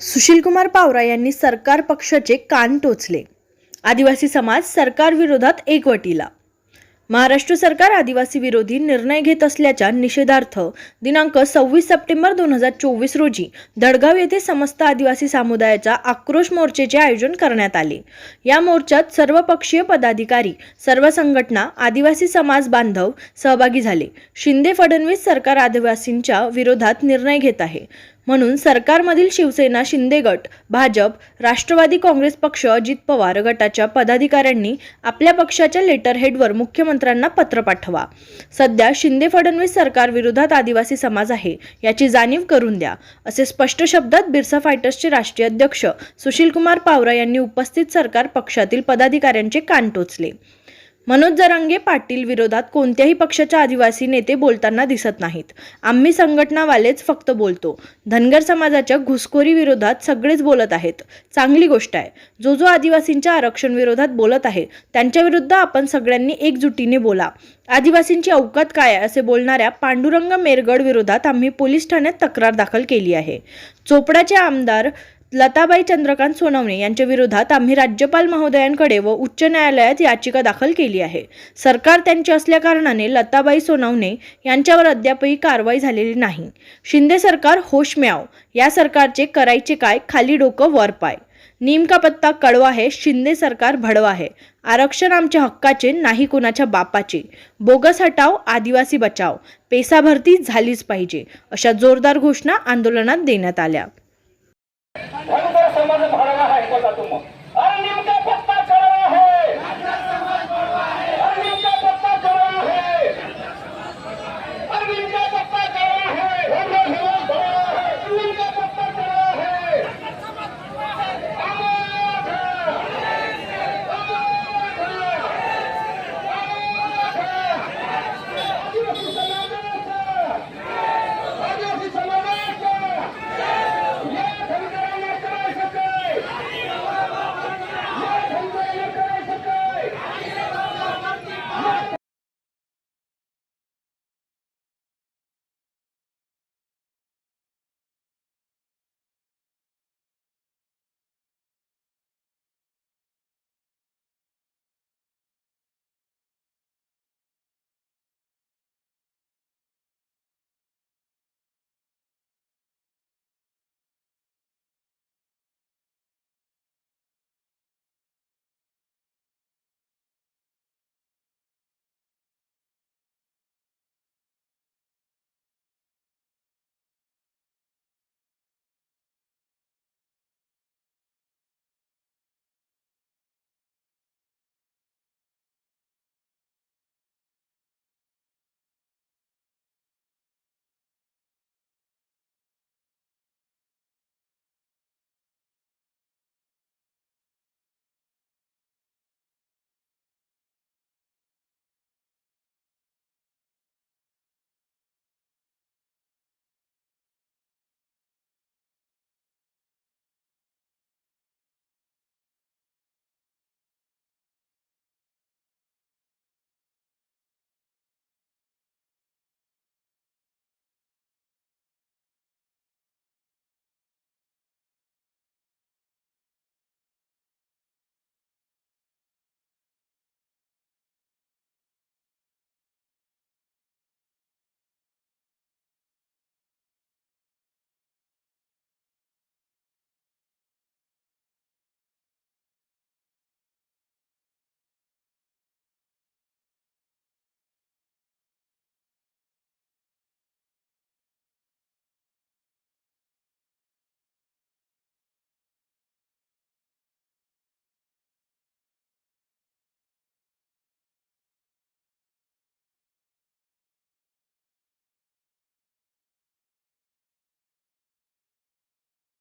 सुशीलकुमार पावरा यांनी सरकार पक्षाचे कान टोचले. आदिवासी समाज सरकारविरोधात एकवटीला. महाराष्ट्र सरकार आदिवासी विरोधी निर्णय घेत असल्याच्या निषेधार्थ दिनांक सव्वीस सप्टेंबर दोन हजार चोवीस रोजी दडगाव येथे समस्त आदिवासी समुदायाच्या आक्रोश मोर्चेचे आयोजन करण्यात आले. या मोर्चात सर्व पक्षीय पदाधिकारी सर्व संघटना आदिवासी समाज बांधव सहभागी झाले. शिंदे फडणवीस सरकार आदिवासींच्या विरोधात निर्णय घेत आहे. म्हणून सरकारमधील शिवसेना शिंदे गट भाजप राष्ट्रवादी काँग्रेस पक्ष अजित पवार गटाच्या पदाधिकाऱ्यांनी आपल्या पक्षाच्या लेटर हेडवर मुख्यमंत्र्यांना पत्र पाठवा. सध्या शिंदे फडणवीस सरकार विरोधात आदिवासी समाज आहे याची जाणीव करून द्या असे स्पष्ट शब्दात बिरसा फायटर्सचे राष्ट्रीय अध्यक्ष सुशीलकुमार पावरा यांनी उपस्थित सरकार पक्षातील पदाधिकाऱ्यांचे कान टोचले. मनोज जरांगे पाटील विरोधात कोणत्याही पक्षाच्या आदिवासी नेते बोलताना दिसत नाहीत. आम्ही संघटनावालेच फक्त बोलतो. धनगर समाजाच्या घुसखोरी विरोधात सगळेच बोलत आहेत. चांगली गोष्ट आहे. जो जो आदिवासींच्या आरक्षण विरोधात बोलत आहे त्यांच्याविरुद्ध आपण सगळ्यांनी एकजुटीने बोला. आदिवासींची अवकात काय आहे असे बोलणाऱ्या पांडुरंग मेरगड विरोधात आम्ही पोलीस ठाण्यात तक्रार दाखल केली आहे. चोपडाचे आमदार लताबाई चंद्रकांत सोनवणे यांच्या विरोधात आम्ही राज्यपाल महोदयांकडे व उच्च न्यायालयात याचिका दाखल केली आहे. सरकार त्यांचे असल्याकारणाने लताबाई सोनवणे यांच्यावर अद्यापही कारवाई झालेली नाही. शिंदे सरकार होश म्याव. या सरकारचे करायचे काय खाली डोकं वर पाय. नेमका पत्ता कळवा आहे शिंदे सरकार भडवा आहे. आरक्षण आमच्या हक्काचे नाही कोणाच्या बापाचे. बोगस हटाव आदिवासी बचाव. पेसा भरती झालीच पाहिजे अशा जोरदार घोषणा आंदोलनात देण्यात आल्या.